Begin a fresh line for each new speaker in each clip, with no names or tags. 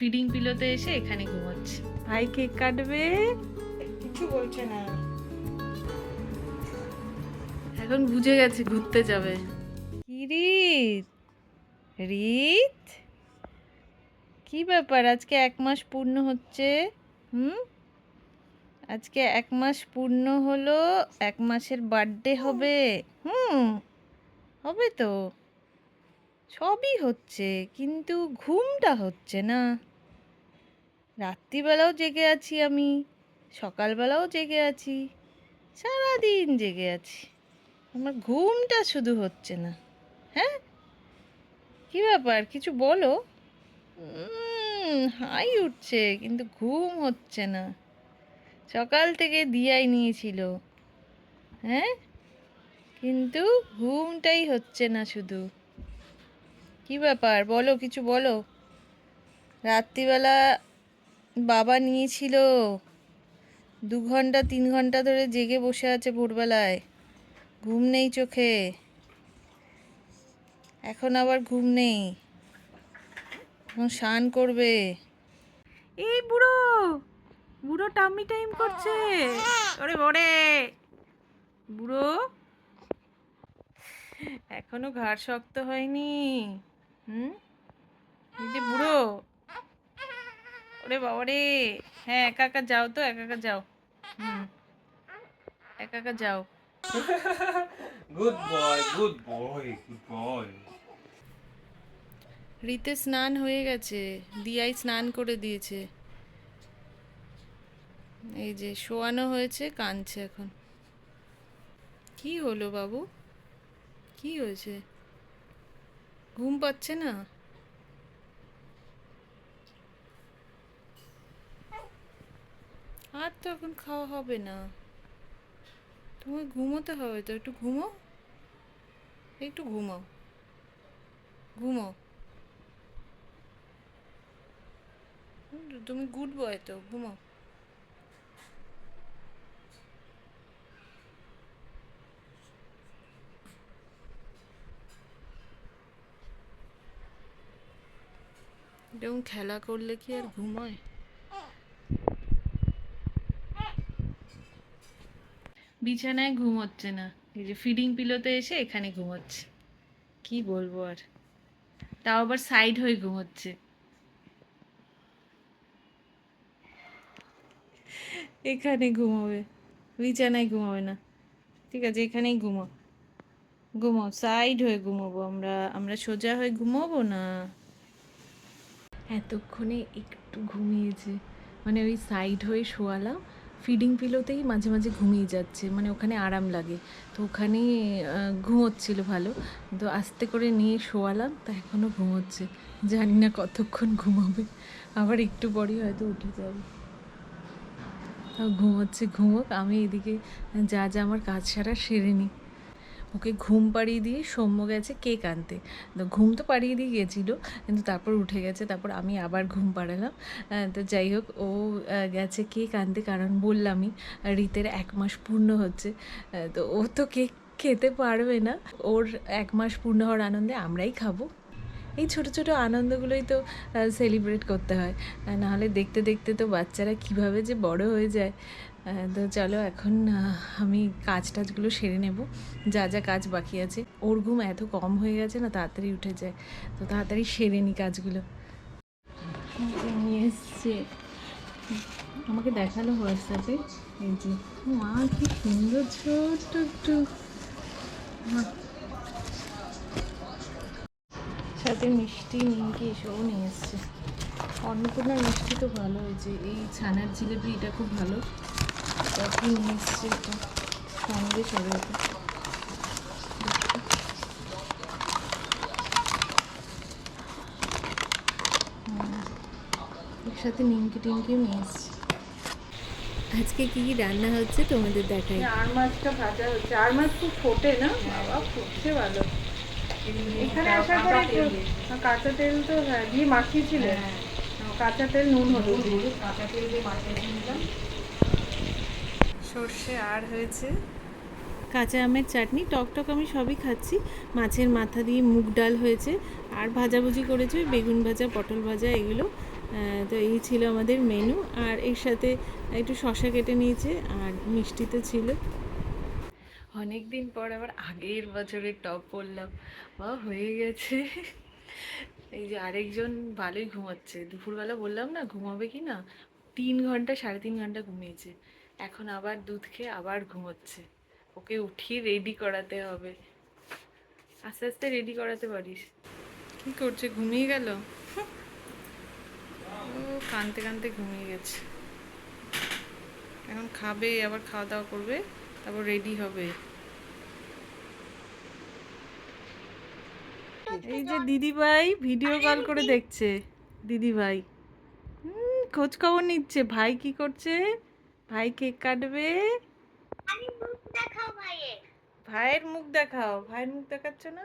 Feeding পিলোতে এসে এখানে ঘুমাচ্ছে। ভাই কেক কাটবে?
কিছু বলছে না।
এখন বুঝে গেছে ঘুরতে যাবে। কি রিত? রিত? কি ব্যাপার? আজকে এক মাস পূর্ণ হচ্ছে হুম? আজকে এক মাস পূর্ণ হলো এক মাসের বার্থডে হবে হুম? হবে তো। সবই হচ্ছে কিন্তু ঘুমটা হচ্ছে না। রাত্রিবেলাও জেগে আছি আমি, সকালবেলাও জেগে আছি, সারাদিন জেগে আছি। আমার ঘুমটা শুধু হচ্ছে না। হ্যাঁ? কি ব্যাপার? কিছু বলো? হাই উঠছে, কিন্তু ঘুম হচ্ছে না। সকাল থেকে দিয়াই নিয়েছিল। হ্যাঁ? কিন্তু ঘুমটাই হচ্ছে না শুধু। কি ব্যাপার? বলো, কিছু বলো। রাত্রিবেলা বাবা নিয়েছিল। দু ঘণ্টা, তিন ঘণ্টা ধরে জেগে বসে আছে ভোরবেলায়। ঘুম নেই চোখে। এখন আবার ঘুম নেই। এখন স্নান করবে। এই বুড়ো বুড়ো টাম্মি টাইম করছে। ওরে বুড়ো। এখনও ঘাড় শক্ত হয়নি। হুম? যে বুড়ো। ওরে বাবা রে। হ্যাঁ একা একা যাও তো একা একা যাও। হুম। একা একা যাও।
Good boy, good boy, good boy.
রীতে স্নান হয়ে গেছে। দিয়াই স্নান করে দিয়েছে। এই যে শোয়ানো হয়েছে কাঁদছে এখন। কি হলো বাবু? কি হয়েছে? ঘুম পাচ্ছে না? আর তো এখন খাওয়া হবে না। তোমায় ঘুমোতে হবে তো, একটু ঘুমো। একটু ঘুমাও ঘুমাও তুমি গুড বয় তো ঘুমাও এরকম খেলা করলে কি আর ঘুমায়? বিছানায় ঘুম হচ্ছে না। এই যে ফিডিং পিলোতে এসে এখানে ঘুমোচ্ছে। কি বলব আর? তাও আবার সাইড হয়ে ঘুমোচ্ছে। এখানে ঘুমাবে। বিছানায় ঘুমাবে না। ঠিক আছে, এখানেই ঘুমো। ঘুমো সাইড হয়ে ঘুমোবো আমরা। আমরা সোজা হয়ে ঘুমোবো না? এতক্ষণে একটু ঘুমিয়েছে। মানে ওই সাইড হয়ে শোয়ালাম। ফিডিং পিলোতেই মাঝে মাঝে ঘুমিয়ে যাচ্ছে মানে ওখানে আরাম লাগে। তো ওখানে ঘুমোচ্ছিল ভালো। তো আস্তে করে নিয়ে শোয়ালাম, তা এখনও ঘুমোচ্ছে। জানি না কতক্ষণ ঘুমাবে। আবার একটু পরই হয়তো উঠে যাবে। ঘুমোচ্ছে, ঘুমোক। আমি এদিকে, যা যা আমার কাজ সারা সেরে নিই। ওকে ঘুম পাড়িয়ে দিয়ে সৌম্য গেছে কেক আনতে। তো ঘুম তো পাড়িয়ে দিয়ে গেছিল, কিন্তু তারপর উঠে গেছে, তারপর আমি আবার ঘুম পাড়ালাম। তো যাই হোক, ও গেছে কেক আনতে, কারণ বললামই, রীতের এক মাস পূর্ণ হচ্ছে। তো ও তো কেক খেতে পারবে না। ওর এক মাস পূর্ণ হওয়ার আনন্দে আমরাই খাব। এই ছোট ছোট আনন্দগুলোই তো সেলিব্রেট করতে হয়। নাহলে দেখতে দেখতে তো বাচ্চারা কীভাবে যে বড় হয়ে যায়। তো চলো এখন আমি কাজ টাজগুলো সেরে নেব। যা যা কাজ বাকি আছে। ওর ঘুম এত কম হয়ে গেছে না, তাড়াতাড়ি উঠে যায়। তো তাড়াতাড়ি সেরে নি কাজগুলো। নিয়ে এসছে। আমাকে দেখাল হোয়াটসঅ্যাপে এই যে, মা, কি সুন্দর ছোট্ট একটু। সাথে মিষ্টি নিমকি এসবও নিয়ে এসছে। অন্নপূর্ণার মিষ্টি তো ভালো হয়েছে। এই ছানার জিলেপি এটা খুব ভালো। এটা এর নিমকি টিমকিও নিয়ে এসছে। আজকে কি কি রান্না হচ্ছে তোমাদের দেখাই।
আর মাছটা ভাজা হচ্ছে। আর মাছ খুব ফোটে না? বাবা ফুটছে ভালো। এখানে আসার পরে কাঁচা তেল তো হ্যাঁ দিয়ে মাখিয়েছিলে। কাঁচা তেল নুন হতো কাঁচা তেল দিয়ে মাখিয়ে নিলাম
সর্ষে আর হয়েছে? কাঁচা আমের চাটনি টক টক আমি সবই খাচ্ছি। মাছের মাথা দিয়ে মুগ ডাল হয়েছে আর ভাজাভুজি করেছে ওই বেগুন ভাজা পটল ভাজা এগুলো। তো এই ছিল আমাদের মেনু আর এর সাথে একটু শশা কেটে নিয়েছে আর মিষ্টি তো ছিল। অনেক দিন পর আবার আগের বছরের টপ পরলাম বা হয়ে গেছে। এই যে আরেকজন ভালোই ঘুমাচ্ছে। দুপুরবেলা বললাম না ঘুমাবে কি না? তিন ঘণ্টা সাড়ে তিন ঘণ্টা ঘুমিয়েছে। এখন আবার দুধ খেয়ে আবার ঘুমোচ্ছে। ওকে উঠিয়ে রেডি করাতে হবে। আস্তে আস্তে রেডি করাতে পারিস। কি করছে? ঘুমিয়ে গেল? ও কানতে কানতে ঘুমিয়ে গেছে। এখন খাবে আবার খাওয়া দাওয়া করবে তারপর রেডি হবে। এই যে দিদি ভাই ভিডিও কল করে দেখছে। দিদি ভাই হুম, খোঁজ খবর নিচ্ছে। ভাই কি করছে? ভাই কেক কাটবে? ভাইয়ের। মুখ দেখাও। ভাইয়ের মুখ দেখাচ্ছ না?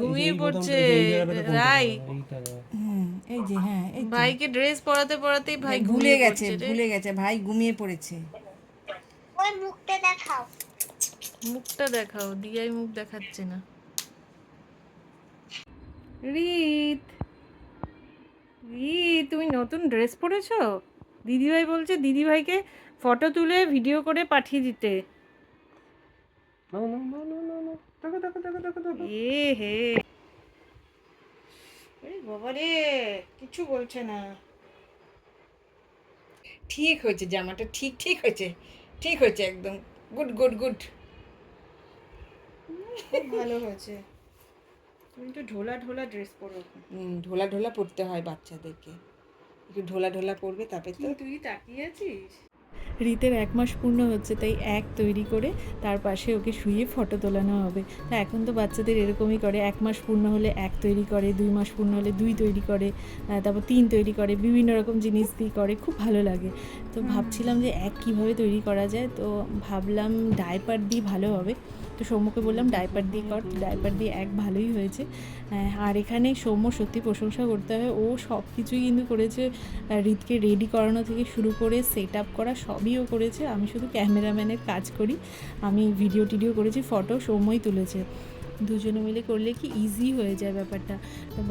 ঘুমিয়ে পড়ছে। রাই।
এই যে হ্যাঁ
ভাইকে ড্রেস পরাতে পরাতেই ভাই
ভুলে গেছে ভুলে গেছে ভাই ঘুমিয়ে পড়েছে।
মুখটা দেখাও। দিয়াই মুখ দেখাচ্ছে না। রিত রিত তুমি নতুন ড্রেস পরেছো? দিদিভাই বলছে দিদিভাইকে ফটো তুলে ভিডিও করে পাঠিয়ে দিতে। এ হে। বাবা রে কিছু বলছে না।
ঠিক হয়েছে জামাটা ঠিক ঠিক হয়েছে। ঠিক হয়েছে একদম। Good good
good. ভালো হয়েছে। তুমি তো ঢোলা ঢোলা ড্রেস পরো
ঢোলা ঢোলা পড়তে হয় বাচ্চাদেরকে। একটু ঢোলা ঢোলা পড়বে তারপরে তো
তুই তাকিয়ে আছিস? রীতের এক মাস পূর্ণ হচ্ছে তাই এক তৈরি করে তার পাশে ওকে শুয়ে ফটো তোলানো হবে। তা এখন তো বাচ্চাদের এরকমই করে এক মাস পূর্ণ হলে এক তৈরি করে দুই মাস পূর্ণ হলে দুই তৈরি করে তারপর তিন তৈরি করে বিভিন্ন রকম জিনিস দিয়ে করে খুব ভালো লাগে। তো ভাবছিলাম যে এক কীভাবে তৈরি করা যায় তো ভাবলাম ডাইপার দিয়ে ভালো হবে। তো সৌম্যকে বললাম ডাইপার দিয়ে কর ডাইপার দিয়ে এক ভালোই হয়েছে। আর এখানে সৌম্য সত্যি প্রশংসা করতে হবে ও সব কিছুই কিন্তু করেছে। হৃদকে রেডি করানো থেকে শুরু করে সেট আপ করা সবই ও করেছে। আমি শুধু ক্যামেরাম্যানের কাজ করি। আমি ভিডিও টিডিও করেছি ফটো সৌম্যই তুলেছে। দুজনে মিলে করলে কি ইজি হয়ে যায় ব্যাপারটা?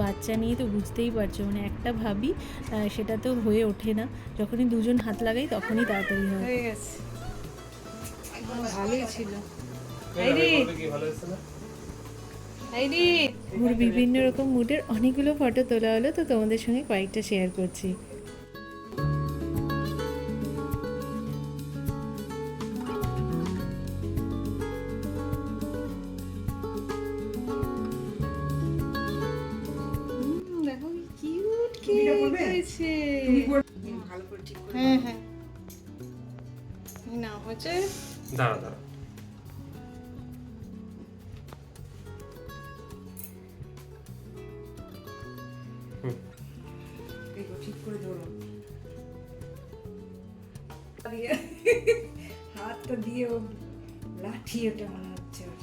বাচ্চা নিয়ে তো বুঝতেই পারছ মানে একটা ভাবি সেটা তো হয়ে ওঠে না। যখনই দুজন হাত লাগাই তখনই তাড়াতাড়ি হয়। হয়ে ভালোই ছিল। ওর বিভিন্ন রকম মুডের অনেকগুলো ফটো তোলা হলো তো তোমাদের সঙ্গে কয়েকটা শেয়ার করছি। দেখো কিউট কেক হয়েছে
ভালো করে ঠিক করে
হ্যাঁ হ্যাঁ। না হচ্ছে।
দাঁড়া দাঁড়া
দিয়ে ও লাঠি ওটা মনে হচ্ছে। ওর।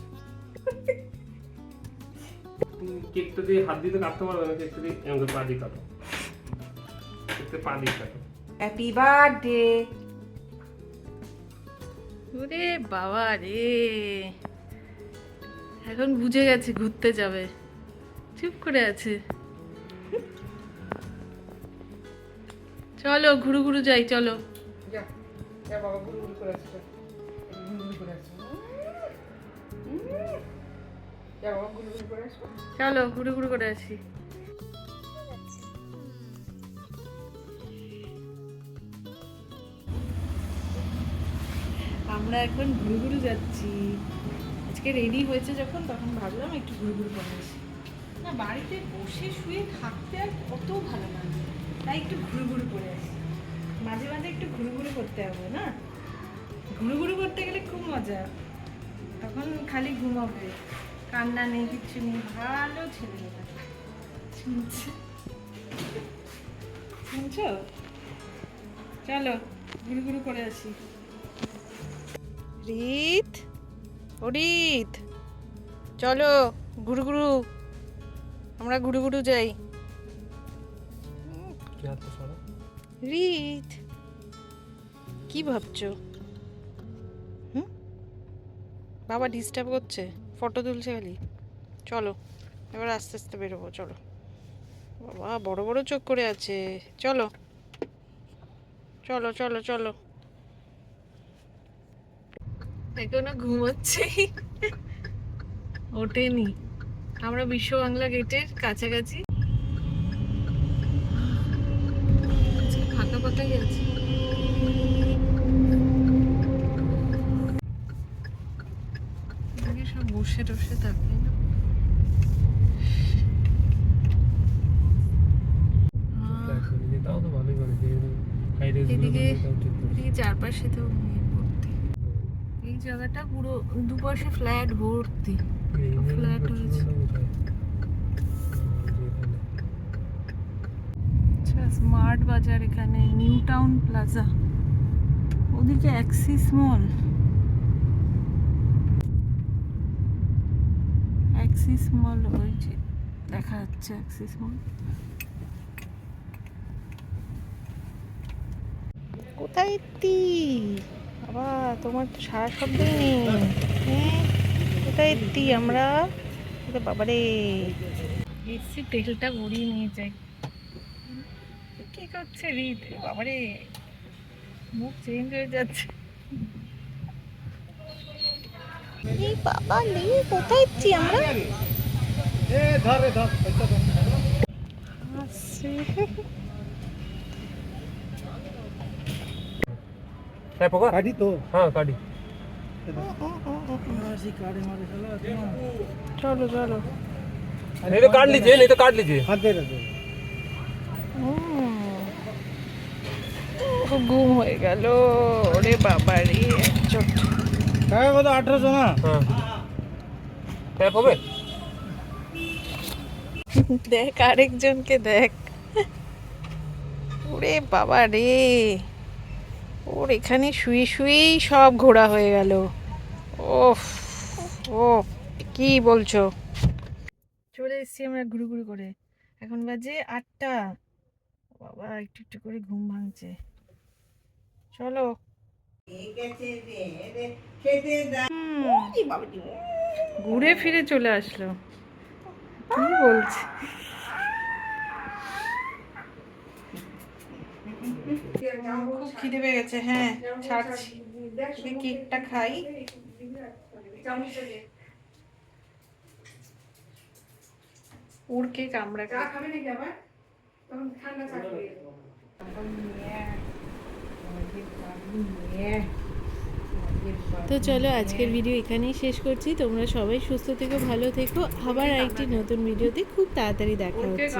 কেকটা দিয়ে হাত দিতে কাটতে পারবে না কেকটা দিয়ে এমন পা দিয়ে কাটো কেকটা পা দিয়ে কাটো
হ্যাপি বার্থডে
ওরে বাবা রে। এখন বুঝে গেছে ঘুরতে যাবে। চুপ করে আছে। চলো ঘুরু ঘুরু যাই চলো।
যা বাবা গুরু গুরু করে আসছে
চলো ঘুরু ঘুরু করে আসি। আমরা এখন ঘুরু ঘুরু যাচ্ছি। আজকে রেডি হয়েছে যখন, তখন ভাবলাম একটু ঘুরু ঘুরু করে আসি। না, বাড়িতে বসে শুয়ে থাকতে আর কত ভালো লাগে। তাই একটু ঘুরু ঘুরু করে আসি। মাঝে মাঝে একটু ঘুরু ঘুরু করতে হবে, না? ঘুরু ঘুরু করতে গেলে খুব মজা। তখন খালি ঘুমাবে। কান্না নেই কিচ্ছু নেই ভালো ছেলে। শুনছে? শুনছো? চলো ঘুরু ঘুরু করে আসি। রিত ও রিত চলো গুরু গুরু আমরা গুরু গুরু যাই। রিত কি ভাবছ? হুম? বাবা ডিস্টার্ব করছে। ফটো তুলছে খালি। চলো,
এবার আস্তে আস্তে বেরোবো, চলো। বাবা, বড় বড় চোখ করে আছে। চলো চলো চলো চলো।
এখনও ঘুমোচ্ছেই ওঠেনি। আমরা বিশ্ব বাংলা গেটের কাছাকাছি। আজকে ফাঁকা ফাঁকাই বসে টসে থাকে না। এদিকে চারপাশে তো ভর্তি। এই জায়গাটা পুরো দুপাশে ফ্ল্যাট ভর্তি। হয়েছে। আচ্ছা স্মার্ট বাজার এখানে নিউ টাউন প্লাজা। ওদিকে অ্যাক্সিস মল। অ্যাক্সিস মল ওই যে দেখা যাচ্ছে অ্যাক্সিস মল।
কোথায় এত্তি বাবা তোমার তো সারা শব্দই নেই। হ্যাঁ কোথায় এত্তি আমরা? বাবারে।
এসছি তেলটা গড়িয়ে নিয়ে যাই। কি করছে রিত? বাবারে মুখ চেঞ্জ হয়ে যাচ্ছে।
এই বাবা লে কোথায় এত্তি আমরা আসছে।
হ্যাঁ পোকা
কাটি তো
হ্যাঁ কাটি
চলো চলো
नहीं तो काट लीजिए नहीं तो काट लीजिए
হাত দিয়ে রাখো
হুম। ও গুম হয়ে গেল ওরে বাবা রে চোখ
টাকা কত আঠারোশো না?
হবে?
দেখ আরেকজনকে দেখ। ওরে বাবা রে। ওর এখানে শুয়ে শুয়েই সব ঘোরা হয়ে গেল। ওফ ও কি বলছো?
চলে এসেছি আমরা ঘুরু ঘুরু করে। এখন বাজে আটটা। বাবা একটু একটু করে ঘুম ভাঙছে।
চলো।
ঘুরে ফিরে চলে আসলো। কি বলছে?
খুব খিদে পেয়ে গেছে হ্যাঁ ছাড়ছি। কেকটা খাই। ওর কেক আমরা খাই।
তো চলো আজকের ভিডিও এখানেই শেষ করছি। তোমরা সবাই সুস্থ থেকো ভালো থেকো। আবার আরেকটি নতুন ভিডিওতে খুব তাড়াতাড়ি দেখা হচ্ছে।